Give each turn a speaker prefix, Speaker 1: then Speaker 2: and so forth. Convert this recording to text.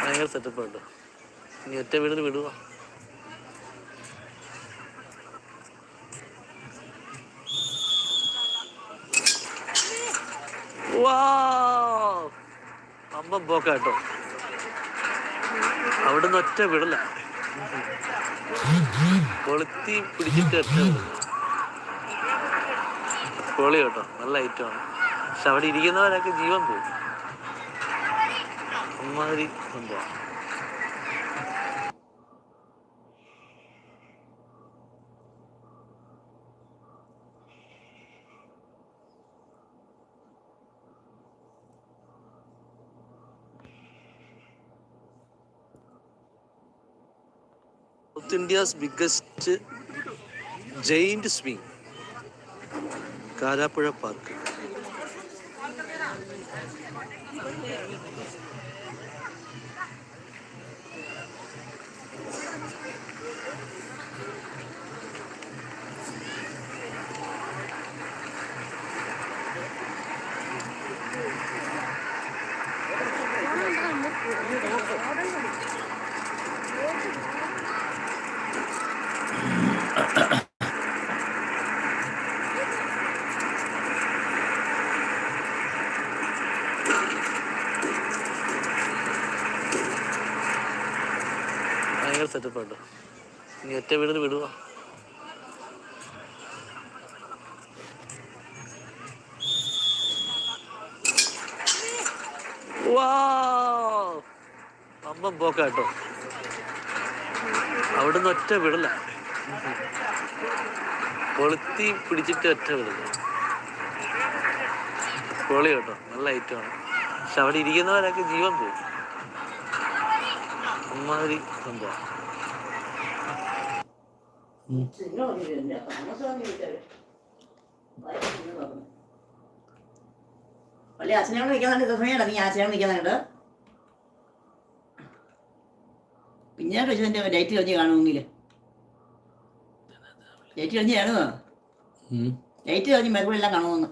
Speaker 1: ഭയങ്കര സെറ്റപ്പ് കേട്ടോ ഇനി ഒറ്റ വീടിന് വിടുക അമ്പം പോക്ക കേട്ടോ. അവിടുന്ന് ഒറ്റ വിടല. കൊളുത്തി പിടിച്ചിട്ട് ഒറ്റ കേട്ടോ. നല്ല ഐറ്റമാണ് പക്ഷെ അവിടെ ഇരിക്കുന്നവരൊക്കെ ജീവൻ പോകും അമ്മാതിരി സംഭവം. South India's biggest giant swing Karapuzha park ഭയങ്കര സെറ്റപ്പ് ഉണ്ട്. ഇനി ഒറ്റ വീടിന് വിടുക. അമ്പം പോക്കാട്ടോ അവിടുന്ന് ഒറ്റ വിടല. കൊളുത്തി പിടിച്ചിട്ട് ഒറ്റ വിടല. പൊളി കേട്ടോ. നല്ല ഐറ്റമാണ് പക്ഷെ അവിടെ ഇരിക്കുന്നവരൊക്കെ ജീവൻ പോകും അമ്മാതിരി സംഭവം.
Speaker 2: അല്ലെ അച്ഛനോട് നിൽക്കുന്നുണ്ട് സമയമാണ് നീ അച്ഛനോട് നിൽക്കുന്നുണ്ട് പിന്നെ വെച്ചതിന്റെ ലൈറ്റ് കഴിഞ്ഞ് കാണുമെങ്കിൽ ലൈറ്റ് കഴിഞ്ഞ് കാണുമോ ലൈറ്റ് കഴിഞ്ഞ് മരുമ്പോഴെല്ലാം കാണുമെന്ന്.